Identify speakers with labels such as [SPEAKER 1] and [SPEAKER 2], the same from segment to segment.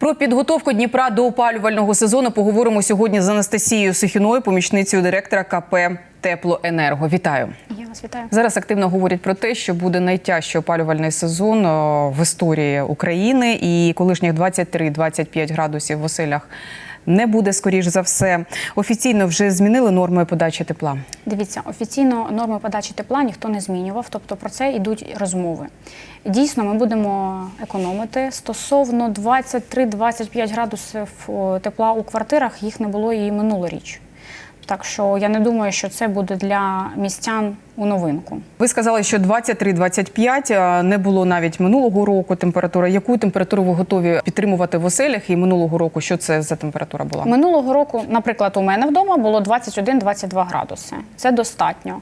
[SPEAKER 1] Про підготовку Дніпра до опалювального сезону поговоримо сьогодні з Анастасією Сухіною, помічницею директора КП Теплоенерго. Вітаю.
[SPEAKER 2] Я вас вітаю.
[SPEAKER 1] Зараз активно говорять про те, що буде найтяжчий опалювальний сезон в історії України, і колишніх 23-25 градусів в оселях не буде скоріш за все. Офіційно вже змінили норми подачі тепла.
[SPEAKER 2] Дивіться, офіційно норми подачі тепла ніхто не змінював, тобто про це йдуть розмови. Дійсно, ми будемо економити. Стосовно 23-25 градусів тепла у квартирах, їх не було і минулоріч. Так що я не думаю, що це буде для містян у новинку.
[SPEAKER 1] Ви сказали, що 23-25 а, не було навіть минулого року температура. Яку температуру ви готові підтримувати в оселях? І минулого року що це за температура була?
[SPEAKER 2] Минулого року, наприклад, у мене вдома було 21-22 градуси. Це достатньо.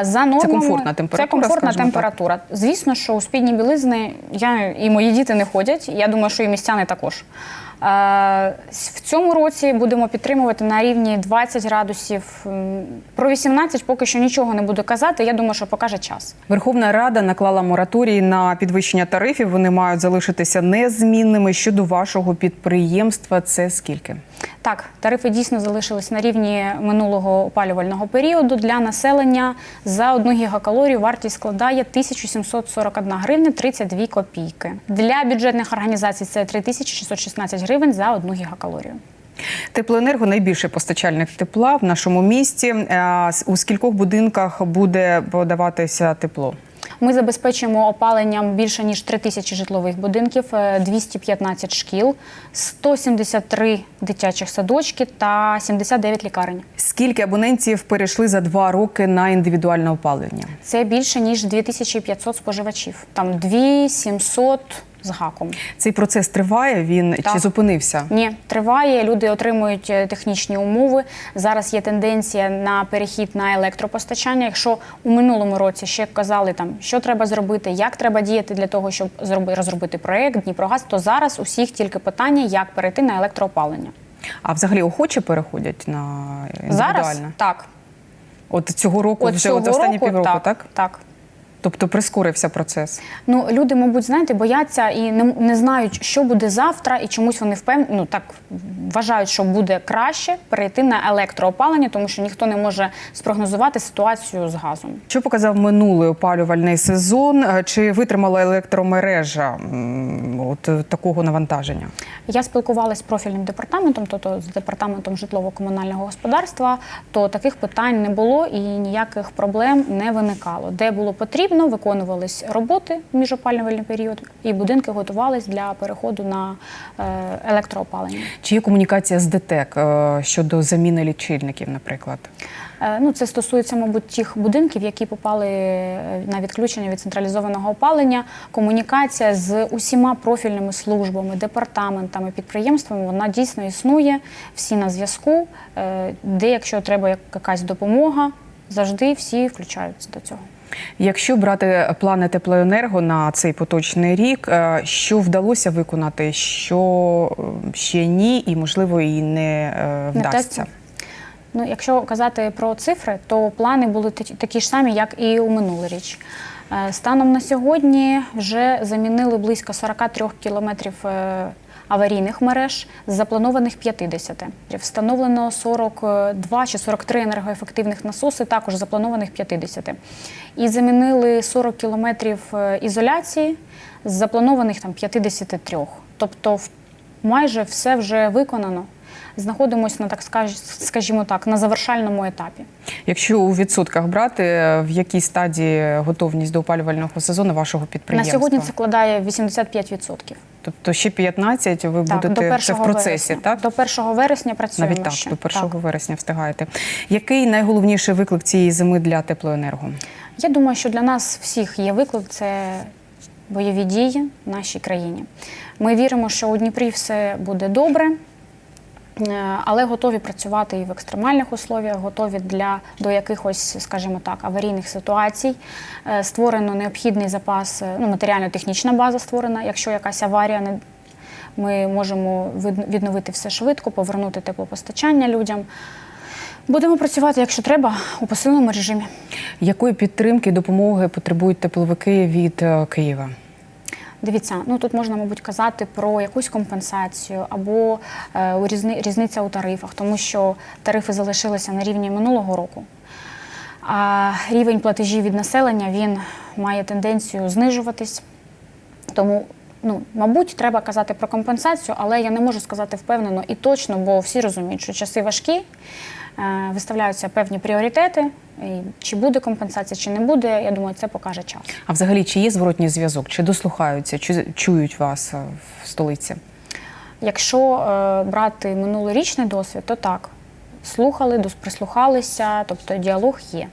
[SPEAKER 2] Е, За нормами,
[SPEAKER 1] комфортна температура,
[SPEAKER 2] Це комфортна
[SPEAKER 1] скажімо так.
[SPEAKER 2] температура. Звісно, що у спідні білизни я і мої діти не ходять. Я думаю, що і містяни також. Е, В цьому році будемо підтримувати на рівні 20 градусів. Про 18 поки що нічого не буду казати. Я думаю, що покаже час.
[SPEAKER 1] Верховна Рада наклала мораторій на підвищення тарифів. Вони мають залишитися незмінними. Щодо вашого підприємства, це скільки?
[SPEAKER 2] Так, тарифи дійсно залишились на рівні минулого опалювального періоду. Для населення за одну гігакалорію вартість складає 1741 гривня 32 копійки. Для бюджетних організацій це 3616 гривень за одну гігакалорію.
[SPEAKER 1] Теплоенерго найбільший постачальник тепла в нашому місті. Е, У скількох будинках буде подаватися тепло?
[SPEAKER 2] Ми забезпечуємо опаленням більше ніж 3 тисячі житлових будинків, е, 215 шкіл, 173 дитячих садочки та 79 лікарень.
[SPEAKER 1] Скільки абонентів перейшли за два роки на індивідуальне опалення?
[SPEAKER 2] Це більше ніж 2500 споживачів. Там 2700 з гаком.
[SPEAKER 1] Цей процес триває. Він
[SPEAKER 2] Так.
[SPEAKER 1] чи зупинився?
[SPEAKER 2] Ні, триває. Люди отримують е, технічні умови. Зараз є тенденція на перехід на електропостачання. Якщо у минулому році ще казали там, що треба зробити, як треба діяти для того, щоб зроби, розробити проект Дніпрогаз, то зараз усіх тільки питання, як перейти на електроопалення.
[SPEAKER 1] А взагалі охоче переходять на індивідуальне?
[SPEAKER 2] Зараз так.
[SPEAKER 1] От цього року
[SPEAKER 2] От
[SPEAKER 1] вже
[SPEAKER 2] цього
[SPEAKER 1] от останні
[SPEAKER 2] року,
[SPEAKER 1] півроку, так?
[SPEAKER 2] так? Так.
[SPEAKER 1] Тобто прискорився процес.
[SPEAKER 2] Ну, люди, мабуть, знаєте, бояться і не, не знають, що буде завтра, і чомусь вони впевнені, ну так вважають, що буде краще перейти на електроопалення, тому що ніхто не може спрогнозувати ситуацію з газом.
[SPEAKER 1] Що показав минулий опалювальний сезон? Е, Чи витримала електромережа от е, такого навантаження?
[SPEAKER 2] Я спілкувалася з профільним департаментом, тобто з департаментом житлово-комунального господарства, то таких питань не було і ніяких проблем не виникало. Де було потрібно, виконувались роботи в міжопалювальний період, і будинки готувались для переходу на е, електроопалення.
[SPEAKER 1] Чи є комунікація з ДТЕК е, щодо заміни лічильників, наприклад?
[SPEAKER 2] Е, Ну, це стосується, мабуть, тих будинків, які попали на відключення від централізованого опалення. Комунікація з усіма профільними службами, департаментами, підприємствами вона дійсно існує. Всі на зв'язку. Де, якщо треба як- якась допомога, завжди всі включаються до цього.
[SPEAKER 1] Якщо брати плани теплоенерго на цей поточний рік, е, що вдалося виконати, що е, ще ні, і можливо і не е, вдасться?
[SPEAKER 2] Ну, якщо казати про цифри, то плани були такі- ж самі, як і у минулоріч. Е, Станом на сьогодні вже замінили близько 43 кілометрів аварійних мереж з запланованих 50. Встановлено 42 чи 43 енергоефективних насоси, також запланованих 50. І замінили 40 кілометрів е, ізоляції з запланованих там 53. Тобто майже все вже виконано. Знаходимося на так скаж- скажімо так, на завершальному етапі.
[SPEAKER 1] Якщо у відсотках брати, в якій стадії готовність до опалювального сезону вашого
[SPEAKER 2] На
[SPEAKER 1] підприємства?
[SPEAKER 2] сьогодні це складає 85%.
[SPEAKER 1] Тобто ще 15 ви
[SPEAKER 2] Так,
[SPEAKER 1] будете це в процесі,
[SPEAKER 2] вересня.
[SPEAKER 1] так?
[SPEAKER 2] До 1 вересня працюємо
[SPEAKER 1] Навіть так,
[SPEAKER 2] ще.
[SPEAKER 1] до 1 вересня встигаєте. Який найголовніший виклик цієї зими для теплоенерго?
[SPEAKER 2] Я думаю, що для нас всіх є виклик це бойові дії в нашій країні. Ми віримо, що у Дніпрі все буде добре. Е, Але готові працювати і в екстремальних условіях, готові для до якихось, скажімо так, аварійних ситуацій. Е, Створено необхідний запас, е, ну матеріально-технічна база створена. Якщо якась аварія, не ми можемо від- відновити все швидко, повернути теплопостачання людям. Будемо працювати, якщо треба, у посиленому режимі.
[SPEAKER 1] Якої підтримки і допомоги потребують тепловики від Києва?
[SPEAKER 2] Дивіться, ну тут можна, мабуть, казати про якусь компенсацію або е, різни, різниця у тарифах, тому що тарифи залишилися на рівні минулого року. А рівень платежів від населення він має тенденцію знижуватись. Тому, ну, мабуть, треба казати про компенсацію, але я не можу сказати впевнено і точно, бо всі розуміють, що часи важкі, е, виставляються певні пріоритети. Чи буде компенсація, чи не буде, я думаю, це покаже час.
[SPEAKER 1] А взагалі, чи є зворотній зв'язок? Чи дослухаються, чи чують вас е, в столиці?
[SPEAKER 2] Якщо е, брати минулорічний досвід, то так. Слухали, прислухалися, тобто діалог є.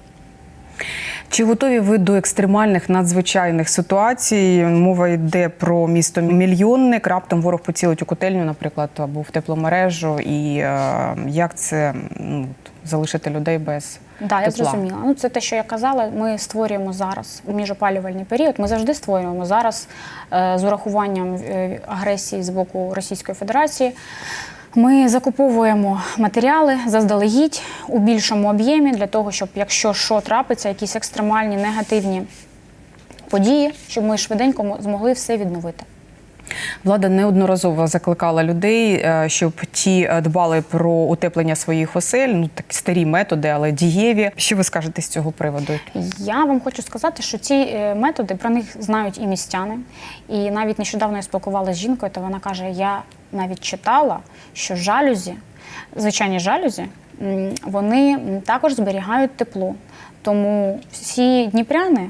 [SPEAKER 1] Чи готові ви до екстремальних надзвичайних ситуацій? Мова йде про місто мільйонник. Раптом ворог поцілить у котельню, наприклад, або в тепломережу. І е, як це ну, залишити людей без
[SPEAKER 2] Да, я зрозуміла. Ну це те, що я казала. Ми створюємо зараз міжопалювальний період. Ми завжди створюємо зараз е, з урахуванням е, агресії з боку Російської Федерації. Ми закуповуємо матеріали заздалегідь у більшому об'ємі для того, щоб якщо що трапиться, якісь екстремальні негативні події, щоб ми швиденько змогли все відновити.
[SPEAKER 1] Влада неодноразово закликала людей, е, щоб ті е, дбали про утеплення своїх осель. Ну такі старі методи, але дієві. Що ви скажете з цього приводу?
[SPEAKER 2] Я вам хочу сказати, що ці е, методи про них знають і містяни. І навіть нещодавно я спілкувалася з жінкою, то вона каже: я навіть читала, що жалюзі, звичайні жалюзі, вони також зберігають тепло. Тому всі дніпряни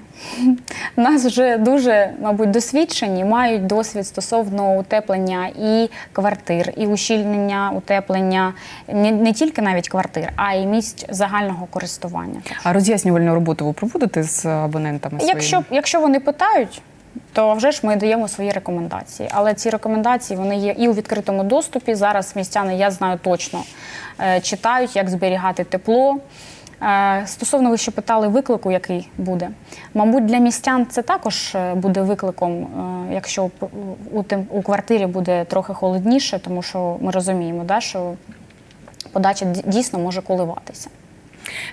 [SPEAKER 2] в нас вже дуже, мабуть, досвідчені, мають досвід стосовно утеплення і квартир, і ущільнення утеплення не, не тільки навіть квартир, а й місць загального користування.
[SPEAKER 1] А роз'яснювальну роботу ви проводите з абонентами? своїми?
[SPEAKER 2] Якщо, якщо вони питають, то вже ж ми даємо свої рекомендації. Але ці рекомендації вони є і у відкритому доступі. Зараз містяни, я знаю точно, е, читають, як зберігати тепло. Е, Стосовно ви ще питали виклику, який буде. Мабуть, для містян це також е, буде викликом, якщо у, у квартирі буде трохи холодніше, тому що ми розуміємо, що подача дійсно може коливатися.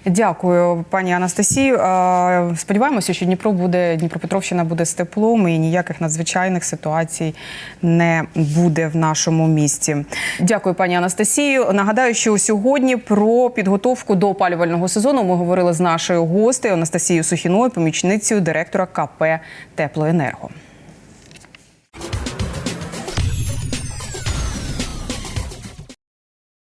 [SPEAKER 1] Дякую, пані Анастасію. Е, Сподіваємося, що Дніпро буде Дніпропетровщина буде з теплом і ніяких надзвичайних ситуацій не буде в нашому місті. Дякую, пані Анастасію. Нагадаю, що сьогодні про підготовку до опалювального сезону ми говорили з нашою гостею Анастасією Сухіною, помічницею директора КП Теплоенерго.